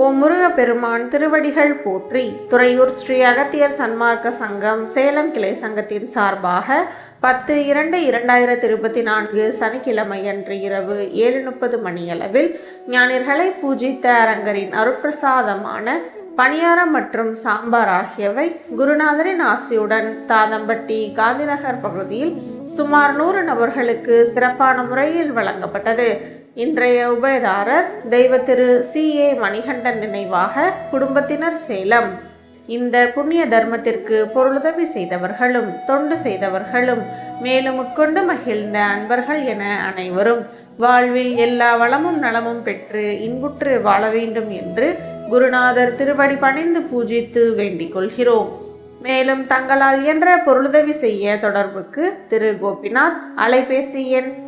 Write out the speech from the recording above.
ஓ முருகப்பெருமான் திருவடிகள் போற்றி. துறையூர் ஸ்ரீ அகத்தியர் சன்மார்க்க சங்கம் சேலம் கிளை சங்கத்தின் சார்பாக பத்து இரண்டு இரண்டாயிரத்தி இருபத்தி நான்கு சனிக்கிழமை அன்று இரவு ஏழு முப்பது மணியளவில் ஞானிகளை பூஜித்த அரங்கரின் அருட்பிரசாதமான பணியாரம் மற்றும் சாம்பார் ஆகியவை குருநாதரின் ஆசியுடன் தாதம்பட்டி காந்திநகர் பகுதியில் சுமார் நூறு நபர்களுக்கு சிறப்பான முறையில் வழங்கப்பட்டது. இன்றைய உபயதாரர் தெய்வ திரு சி. ஏ. மணிகண்டன் நினைவாக குடும்பத்தினர் சேலம். இந்த புண்ணிய தர்மத்திற்கு பொருளுதவி செய்தவர்களும் தொண்டு செய்தவர்களும் மேலும் உட்கொண்டு மகிழ்ந்த அன்பர்கள் என அனைவரும் வாழ்வில் எல்லா வளமும் நலமும் பெற்று இன்புற்று வாழ வேண்டும் என்று குருநாதர் திருவடி பணிந்து பூஜித்து வேண்டிக் கொள்கிறோம். மேலும் தங்களால் இயன்ற பொருளுதவி செய்ய தொடர்புக்கு திரு. கோபிநாத் அலைபேசி எண்